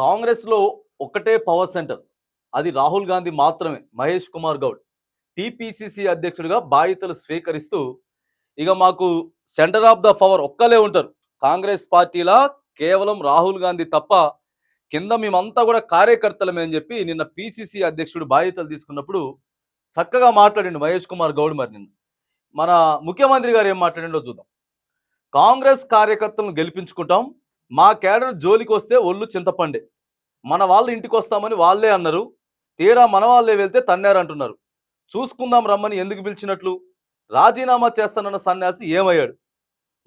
కాంగ్రెస్లో ఒక్కటే power centre. అది రాహుల్ గాంధీ మాత్రమే మహేష్ కుమార్ గౌడ్. టీపీసీసీ అధ్యక్షుడిగా బాధ్యతలు స్వీకరిస్తూ ఇక మాకు సెంటర్ ఆఫ్ ద పవర్ ఒక్కలే ఉంటారు. కాంగ్రెస్ పార్టీలా కేవలం రాహుల్ గాంధీ తప్ప కింద మేమంతా కూడా కార్యకర్తలమే అని చెప్పి నిన్న పిసిసి అధ్యక్షుడు బాధ్యతలు తీసుకున్నప్పుడు చక్కగా మాట్లాడిండు మహేష్ కుమార్ గౌడ్ మరి నిన్న. మన ముఖ్యమంత్రి గారు ఏం మాట్లాడిండో చూద్దాం. కాంగ్రెస్ కార్యకర్తలను గెలిపించుకుంటాం మా కేడర్ జోలికి వస్తే ఒళ్ళు చింతపండే. మన వాళ్ళు ఇంటికి వస్తామని వాళ్ళే అన్నారు. తీరా మన వాళ్ళే వెళ్తే తన్నారంటున్నారు. చూసుకుందాం రమ్మని ఎందుకు పిలిచినట్లు? రాజీనామా చేస్తానన్న సన్యాసి ఏమయ్యాడు?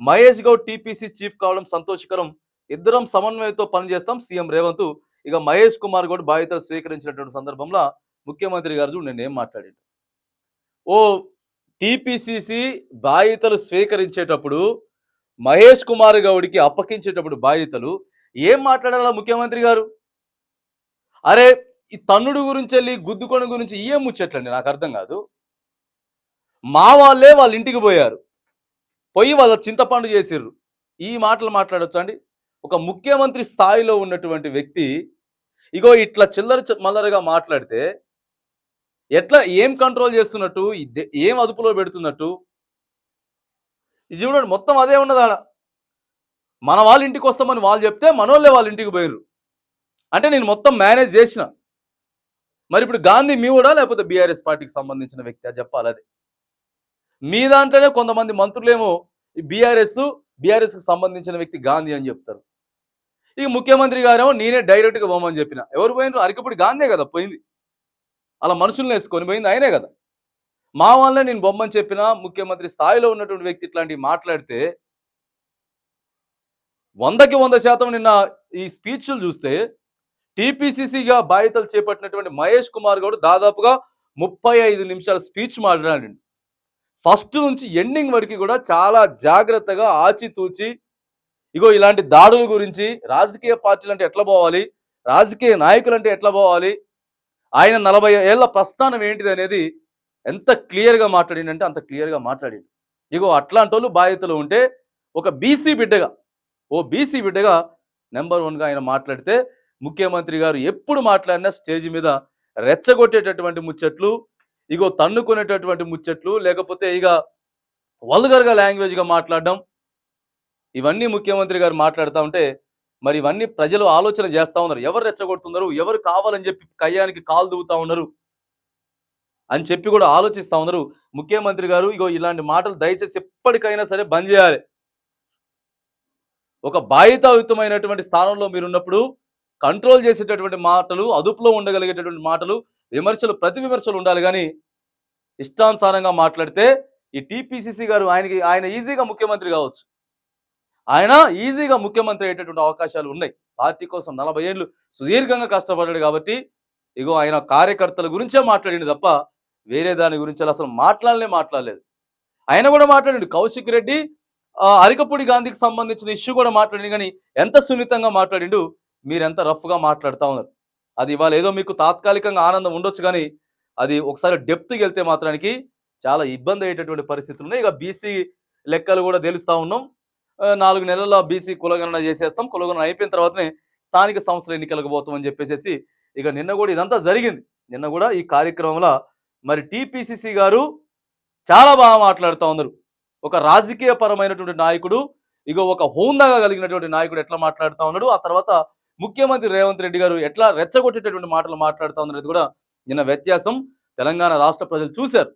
మహేష్ గౌడ్ టీపీసీ చీఫ్ కావడం సంతోషకరం. ఇద్దరం సమన్వయంతో పనిచేస్తాం సీఎం రేవంత్. ఇక మహేష్ కుమార్ గౌడ్ బాధ్యతలు స్వీకరించినటువంటి సందర్భంలో ముఖ్యమంత్రి గారు చూడు నేను ఏం మాట్లాడాడు. ఓ టీపీసీసీ బాధ్యతలు స్వీకరించేటప్పుడు మహేష్ కుమార్ గౌడ్కి అప్పగించేటప్పుడు బాధ్యతలు ఏం మాట్లాడాలా ముఖ్యమంత్రి గారు? అరే ఈ తన్నుడు గురించి వెళ్ళి గుద్దుకొని గురించి ఏం ముచ్చట్లండి? నాకు అర్థం కాదు. మా వాళ్ళే వాళ్ళ ఇంటికి పోయారు. పోయి వాళ్ళ చింతపండు చేసిర్రు. ఈ మాటలు మాట్లాడచ్చు అండి? ఒక ముఖ్యమంత్రి స్థాయిలో ఉన్నటువంటి వ్యక్తి ఇగో ఇట్లా చిల్లర మల్లరగా మాట్లాడితే ఎట్లా ఏం కంట్రోల్ చేస్తున్నట్టు ఏం అదుపులో పెడుతున్నట్టు ఇది చూడండి మొత్తం అదే ఉన్నది ఆడ. మన వాళ్ళ ఇంటికి వస్తామని వాళ్ళు చెప్తే మనోళ్ళే వాళ్ళ ఇంటికి పోయిర్రు. అంటే నేను మొత్తం మేనేజ్ చేసిన. మరి ఇప్పుడు గాంధీ మీ కూడా లేకపోతే బీఆర్ఎస్ పార్టీకి సంబంధించిన వ్యక్తి చెప్పాలి అది. మీ దాంట్లోనే కొంతమంది మంత్రులేమో ఈ బీఆర్ఎస్ బీఆర్ఎస్కి సంబంధించిన వ్యక్తి గాంధీ అని చెప్తారు. ఇక ముఖ్యమంత్రి గారేమో నేనే డైరెక్ట్గా పోమని చెప్పిన. ఎవరు పోయినారు అరికప్పుడు గాంధీ కదా పోయింది. అలా మనుషుల్ని వేసుకొని పోయింది ఆయనే కదా. మా వాళ్ళే నేను బొమ్మని చెప్పిన ముఖ్యమంత్రి స్థాయిలో ఉన్నటువంటి వ్యక్తి ఇట్లాంటివి మాట్లాడితే వందకి వంద శాతం నిన్న ఈ స్పీచ్లు చూస్తే టీపీసీసీగా బాధ్యతలు చేపట్టినటువంటి మహేష్ కుమార్ గౌడ్ దాదాపుగా ముప్పై ఐదు నిమిషాల స్పీచ్ మాట్లాడండి. ఫస్ట్ నుంచి ఎండింగ్ వరకు కూడా చాలా జాగ్రత్తగా ఆచితూచి ఇగో ఇలాంటి దాడుల గురించి రాజకీయ పార్టీలు అంటే ఎట్లా పోవాలి రాజకీయ నాయకులు అంటే ఎట్లా పోవాలి ఆయన నలభై ఏళ్ళ ప్రస్థానం ఏంటిది అనేది ఎంత క్లియర్గా మాట్లాడిందంటే అంత క్లియర్గా మాట్లాడింది ఇగో అట్లాంటి వాళ్ళు బాధ్యతలు ఉంటే ఒక బీసీ బిడ్డగా ఓ బీసీ బిడ్డగా నెంబర్ వన్గా ఆయన మాట్లాడితే ముఖ్యమంత్రి గారు ఎప్పుడు మాట్లాడినా స్టేజ్ మీద రెచ్చగొట్టేటటువంటి ముచ్చట్లు ఇగో తన్నుకునేటటువంటి ముచ్చట్లు లేకపోతే ఇక వల్గర్గా లాంగ్వేజ్గా మాట్లాడడం ఇవన్నీ ముఖ్యమంత్రి గారు మాట్లాడుతూ ఉంటే మరి ఇవన్నీ ప్రజలు ఆలోచన చేస్తూ ఉన్నారు. ఎవరు రెచ్చగొడుతున్నారు? ఎవరు కావాలని చెప్పి కయ్యానికి కాలు దువ్వుతా ఉన్నారు? అని చెప్పి కూడా ఆలోచిస్తూ ఉన్నారు. ముఖ్యమంత్రి గారు ఇగో ఇలాంటి మాటలు దయచేసి ఎప్పటికైనా సరే బంద్ చేయాలి. ఒక బాధితాయుతమైనటువంటి స్థానంలో మీరు ఉన్నప్పుడు కంట్రోల్ చేసేటటువంటి మాటలు అదుపులో ఉండగలిగేటటువంటి మాటలు విమర్శలు ప్రతి విమర్శలు ఉండాలి. కానీ ఇష్టానుసారంగా మాట్లాడితే ఈ టీపీసీసీ గారు ఆయనకి ఆయన ఈజీగా ముఖ్యమంత్రి కావచ్చు. ఆయన ఈజీగా ముఖ్యమంత్రి అయ్యేటటువంటి అవకాశాలు ఉన్నాయి. పార్టీ కోసం నలభై ఏళ్ళు సుదీర్ఘంగా కష్టపడ్డాడు కాబట్టి ఇగో ఆయన కార్యకర్తల గురించే మాట్లాడింది తప్ప వేరే దాని గురించి అసలు మాట్లాడలే మాట్లాడలేదు. ఆయన కూడా మాట్లాడిండు. కౌశిక్ రెడ్డి అరికపూడి గాంధీకి సంబంధించిన ఇష్యూ కూడా మాట్లాడింది కానీ ఎంత సున్నితంగా మాట్లాడిండు మీరెంత రఫ్గా మాట్లాడుతూ ఉన్నారు. అది ఇవాళ ఏదో మీకు తాత్కాలికంగా ఆనందం ఉండొచ్చు కానీ అది ఒకసారి డెప్త్కి వెళ్తే మాత్రానికి చాలా ఇబ్బంది అయ్యేటటువంటి పరిస్థితులు ఉన్నాయి. ఇక బీసీ లెక్కలు కూడా తెలుస్తూ ఉన్నాం. నాలుగు నెలల్లో బీసీ కులగణన చేసేస్తాం. కులగణన అయిపోయిన తర్వాతనే స్థానిక సంస్థల ఎన్నికలకు పోతామని చెప్పేసి ఇక నిన్న కూడా ఇదంతా జరిగింది. నిన్న కూడా ఈ కార్యక్రమంలో మరి టీపీసీసీ గారు చాలా బాగా మాట్లాడుతూ ఉన్నారు. ఒక రాజకీయ పరమైనటువంటి నాయకుడు ఇగో ఒక హోందాగా కలిగినటువంటి నాయకుడు ఎట్లా మాట్లాడుతూ ఉన్నాడు ఆ తర్వాత ముఖ్యమంత్రి రేవంత్ రెడ్డి గారు ఎట్లా రెచ్చగొట్టేటటువంటి మాటలు మాట్లాడుతూ ఉన్నది కూడా నిన్న వ్యత్యాసం. తెలంగాణ రాష్ట్ర ప్రజలు చూశారు.